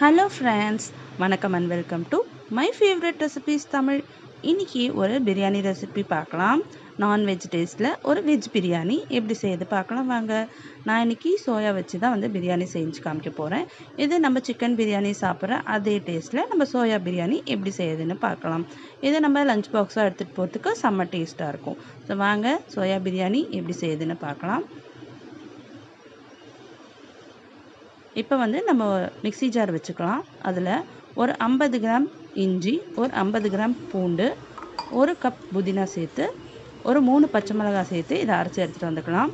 Hello friends வணக்கம் and welcome to my favourite recipes Tamil. இன்றைக்கி ஒரு பிரியாணி ரெசிபி பார்க்கலாம். நான்வெஜ் டேஸ்ட்டில் ஒரு வெஜ் பிரியாணி. எப்படி செய்யுது பார்க்கலாம் வாங்க. நான் இன்றைக்கி சோயா வச்சு தான் வந்து பிரியாணி செஞ்சு காமிக்க போகிறேன் இது நம்ம சிக்கன் பிரியாணி சாப்பிட்ற அதே டேஸ்ட்டில் நம்ம சோயா பிரியாணி எப்படி செய்யுதுன்னு பார்க்கலாம். இதை நம்ம லஞ்ச் பாக்ஸாக எடுத்துகிட்டு போகிறதுக்கு செம்ம டேஸ்ட்டாக இருக்கும். ஸோ வாங்க சோயா பிரியாணி எப்படி செய்யுதுன்னு பார்க்கலாம். இப்போ வந்து நம்ம மிக்ஸி ஜார் வச்சுக்கலாம். அதில் ஒரு ஐம்பது கிராம் இஞ்சி ஒரு ஐம்பது கிராம் பூண்டு ஒரு கப் புதினா சேர்த்து ஒரு மூணு பச்சை மிளகாய் சேர்த்து இதை அரைச்சி எடுத்துகிட்டு வந்துக்கலாம்.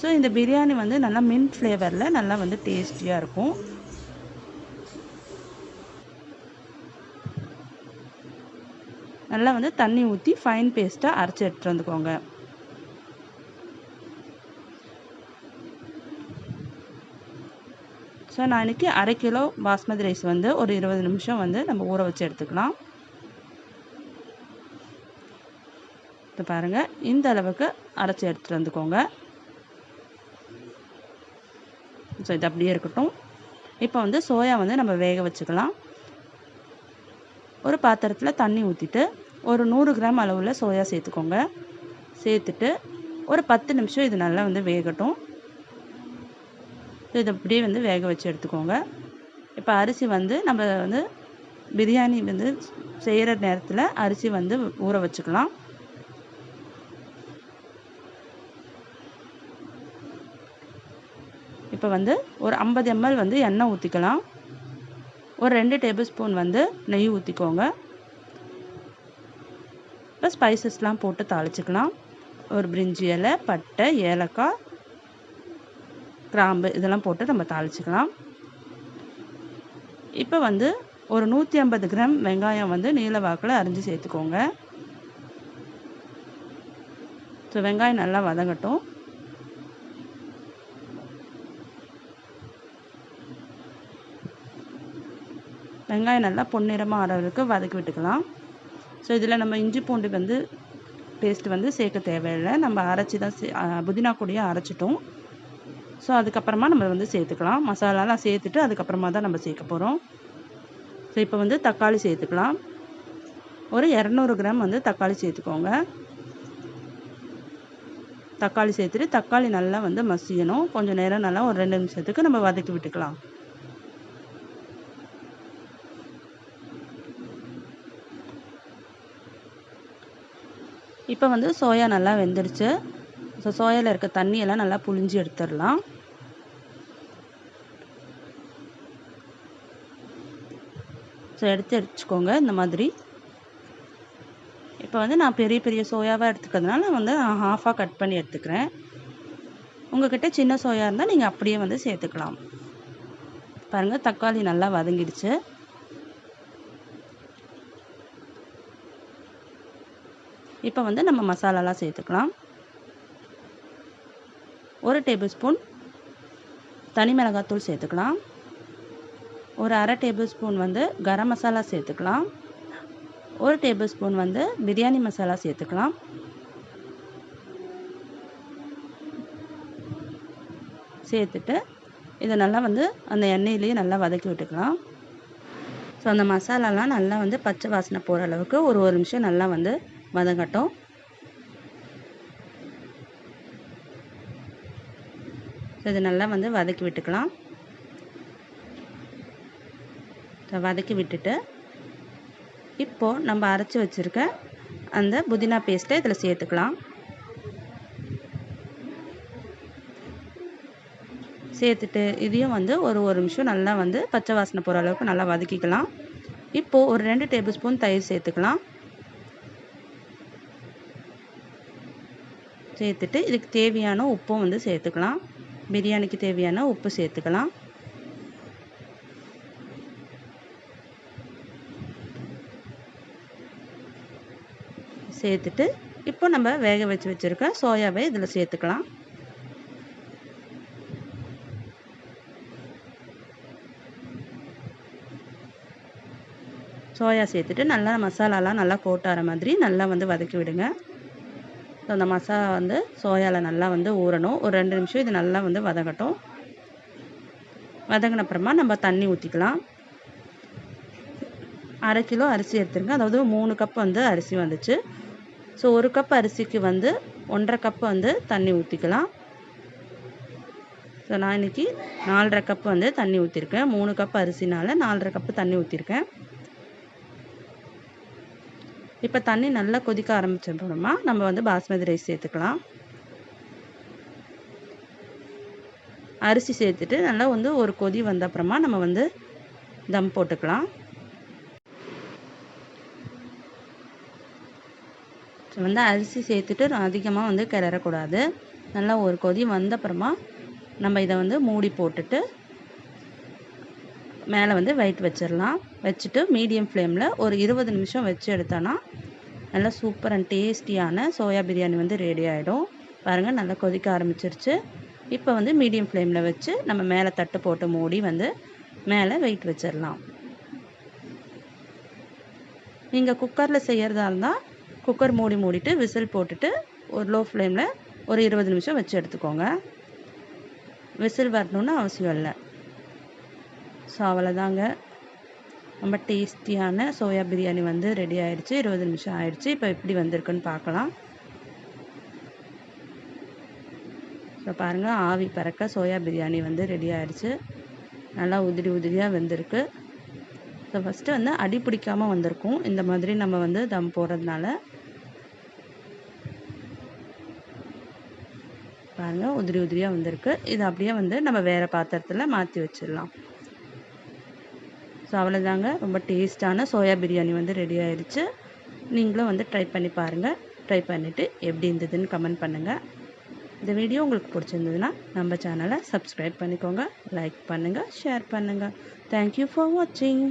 ஸோ இந்த பிரியாணி வந்து நல்லா மின் ஃப்ளேவரில் நல்லா வந்து டேஸ்டியாக இருக்கும். நல்லா வந்து தண்ணி ஊற்றி ஃபைன் பேஸ்ட்டாக அரைச்சி எடுத்துகிட்டு வந்துக்கோங்க. ஸோ நான் இன்றைக்கி அரை கிலோ பாஸ்மதி ரைஸ் வந்து ஒரு இருபது நிமிஷம் வந்து நம்ம ஊற வச்சு எடுத்துக்கலாம். இப்போ பாருங்கள் இந்த அளவுக்கு அரைச்சி எடுத்துகிட்டு வந்துக்கோங்க. ஸோ இது அப்படியே இருக்கட்டும். இப்போ வந்து சோயா வந்து நம்ம வேக வச்சுக்கலாம். ஒரு பாத்திரத்தில் தண்ணி ஊற்றிட்டு ஒரு நூறு கிராம் அளவில் சோயா சேர்த்துக்கோங்க. சேர்த்துட்டு ஒரு பத்து நிமிஷம் இது நல்லா வந்து வேகட்டும். இதை அப்படியே வந்து வேக வச்சு எடுத்துக்கோங்க. இப்போ அரிசி வந்து நம்ம வந்து பிரியாணி வந்து செய்கிற நேரத்தில் அரிசி வந்து ஊற வச்சுக்கலாம். இப்போ வந்து ஒரு ஐம்பது எம்எல் வந்து எண்ணெய் ஊற்றிக்கலாம் ஒரு ரெண்டு டேபிள் ஸ்பூன் வந்து நெய் ஊற்றிக்கோங்க இப்போ ஸ்பைசஸ்லாம் போட்டு தாளிச்சிக்கலாம். ஒரு பிரிஞ்சி இலை பட்டை ஏலக்காய் கிராம்பு இதெல்லாம் போட்டு நம்ம தாளிச்சுக்கலாம். இப்போ வந்து ஒரு நூற்றி ஐம்பது கிராம் வெங்காயம் வந்து நீல வாக்கில் அரிஞ்சு சேர்த்துக்கோங்க. ஸோ வெங்காயம் நல்லா வதங்கட்டும். வெங்காயம் நல்லா பொன்னிறமாக ஆறவருக்கு வதக்கி விட்டுக்கலாம். ஸோ இதில் நம்ம இஞ்சி பூண்டு வந்து பேஸ்ட் வந்து சேர்க்க தேவையில்லை. நம்ம அரைச்சி தான் சே புதினா கூடயே அரைச்சிட்டோம். ஸோ அதுக்கப்புறமா நம்ம வந்து சேர்த்துக்கலாம். மசாலாலாம் சேர்த்துட்டு அதுக்கப்புறமா தான் நம்ம சேர்க்க போகிறோம் ஸோ இப்போ வந்து தக்காளி சேர்த்துக்கலாம். ஒரு இரநூறு கிராம் வந்து தக்காளி சேர்த்துக்கோங்க. தக்காளி சேர்த்துட்டு தக்காளி நல்லா வந்து மசியணும். கொஞ்சம் நேரம் நல்லா ஒரு ரெண்டு நிமிஷத்துக்கு நம்ம வதக்கி விட்டுக்கலாம். இப்போ வந்து சோயா நல்லா வெந்துடுச்சு ஸோ சோயாவில் இருக்க தண்ணியெல்லாம் நல்லா புழிஞ்சு எடுத்துடலாம். ஸோ எடுத்து வச்சுக்கோங்க இந்த மாதிரி. இப்போ வந்து நான் பெரிய பெரிய சோயாவாக எடுத்துக்கிறதுனால வந்து நான் ஹாஃபாக கட் பண்ணி எடுத்துக்கிறேன். உங்கள்கிட்ட சின்ன சோயா இருந்தால் நீங்கள் அப்படியே வந்து சேர்த்துக்கலாம். பாருங்கள் தக்காளி நல்லா வதங்கிடுச்சு. இப்போ வந்து நம்ம மசாலாலாம் சேர்த்துக்கலாம். ஒரு டேபிள் ஸ்பூன் தனி மிளகாத்தூள் சேர்த்துக்கலாம். ஒரு அரை டேபிள் ஸ்பூன் வந்து கரம் மசாலா சேர்த்துக்கலாம். ஒரு டேபிள் ஸ்பூன் வந்து பிரியாணி மசாலா சேர்த்துக்கலாம். சேர்த்துட்டு இதை நல்லா வந்து அந்த எண்ணெயிலேயே நல்லா வதக்கி விட்டுக்கலாம். ஸோ அந்த மசாலாலாம் நல்லா வந்து பச்சை வாசனை போகிற அளவுக்கு ஒரு ஒரு நிமிஷம் நல்லா வந்து வதங்கட்டும். ஸோ இது நல்லா வந்து வதக்கி விட்டுக்கலாம் ஸோ வதக்கி விட்டுட்டு இப்போது நம்ம அரைச்சி வச்சுருக்க அந்த புதினா பேஸ்ட்டை இதில் சேர்த்துக்கலாம். சேர்த்துட்டு இதையும் வந்து ஒரு ஒரு நிமிஷம் நல்லா வந்து பச்சை வாசனை போகிற அளவுக்கு நல்லா வதக்கிக்கலாம். இப்போது ஒரு ரெண்டு டேபிள் ஸ்பூன் தயிர் சேர்த்துக்கலாம். சேர்த்துட்டு இதுக்கு தேவையான உப்பும் வந்து சேர்த்துக்கலாம். பிரியாணிக்கு தேவையான உப்பு சேர்த்துக்கலாம். சேர்த்துட்டு இப்போ நம்ம வேக வச்சு வச்சுருக்க சோயாவை இதில் சேர்த்துக்கலாம். சோயா சேர்த்துட்டு நல்லா மசாலாலாம் நல்லா கோட்டார மாதிரி நல்லா வந்து வதக்கி விடுங்க. ஸோ அந்த மசாலா வந்து சோயாவில் நல்லா வந்து ஊறணும். ஒரு ரெண்டு நிமிஷம் இது நல்லா வந்து வதங்கட்டும் வதங்கின அப்புறமா நம்ம தண்ணி ஊற்றிக்கலாம் அரை கிலோ அரிசி எடுத்துருங்க. அதாவது மூணு கப் வந்து அரிசி வந்துச்சு. ஸோ ஒரு கப் அரிசிக்கு வந்து ஒன்றரை கப் வந்து தண்ணி ஊற்றிக்கலாம் ஸோ நான் இன்றைக்கி நாலரை கப் வந்து தண்ணி ஊற்றிருக்கேன் மூணு கப் அரிசினால் நாலரை கப்பு தண்ணி ஊற்றிருக்கேன் இப்போ தண்ணி நல்லா கொதிக்க ஆரம்பிச்சப்பறமா நம்ம வந்து பாஸ்மதி ரைஸ் சேர்த்துக்கலாம். அரிசி சேர்த்துட்டு நல்லா வந்து ஒரு கொதி வந்த அப்புறமா நம்ம வந்து தம் போட்டுக்கலாம். வந்து அரிசி சேர்த்துட்டு அதிகமாக வந்து கிளறக்கூடாது. நல்லா ஒரு கொதி வந்த அப்புறமா நம்ம இதை வந்து மூடி போட்டுட்டு மேலே வந்து வெயிட் வச்சிடலாம். வச்சுட்டு மீடியம் ஃப்ளேமில் ஒரு இருபது நிமிஷம் வச்சு எடுத்தோன்னா நல்லா சூப்பர் அண்ட் டேஸ்டியான சோயா பிரியாணி வந்து ரெடி ஆகிடும் பாருங்கள் நல்லா கொதிக்க ஆரம்பிச்சிருச்சு. இப்போ வந்து மீடியம் ஃப்ளேமில் வச்சு நம்ம மேலே தட்டு போட்டு மூடி வந்து மேலே வெயிட் வச்சிடலாம். நீங்கள் குக்கரில் செய்கிறதா இருந்தால் குக்கர் மூடி மூடிட்டு விசில் போட்டுட்டு ஒரு லோ ஃப்ளேமில் ஒரு இருபது நிமிஷம் வச்சு எடுத்துக்கோங்க. விசில் வரணுன்னு அவசியம் இல்லை. ஸோ அவ்வளோதாங்க ரொம்ப டேஸ்டியான சோயா பிரியாணி வந்து ரெடி ஆயிடுச்சு. இருபது நிமிஷம் ஆயிடுச்சு. இப்போ எப்படி வந்திருக்குன்னு பார்க்கலாம். ஸோ பாருங்கள் ஆவி பறக்க சோயா பிரியாணி வந்து ரெடி ஆயிடுச்சு. நல்லா உதிரி உதிரியாக வெந்திருக்கு. ஸோ ஃபஸ்ட்டு வந்து அடி பிடிக்காமல் வந்திருக்கும். இந்த மாதிரி நம்ம வந்து தம் போடுறதுனால பாருங்கள் உதிரி உதிரியாக வந்திருக்கு. இது அப்படியே வந்து நம்ம வேறு பாத்திரத்தில் மாற்றி வச்சிடலாம். ஸோ அவ்வளோதாங்க ரொம்ப டேஸ்டான சோயா பிரியாணி வந்து ரெடி ஆயிடுச்சு. நீங்களும் வந்து ட்ரை பண்ணி பாருங்கள் ட்ரை பண்ணிவிட்டு எப்படி இருந்ததுன்னு கமெண்ட் பண்ணுங்கள் இந்த வீடியோ உங்களுக்கு பிடிச்சிருந்ததுன்னா நம்ம சேனலை சப்ஸ்கிரைப் பண்ணிக்கோங்க. லைக் பண்ணுங்கள் ஷேர் பண்ணுங்கள் தேங்க்யூ ஃபார் வாட்சிங்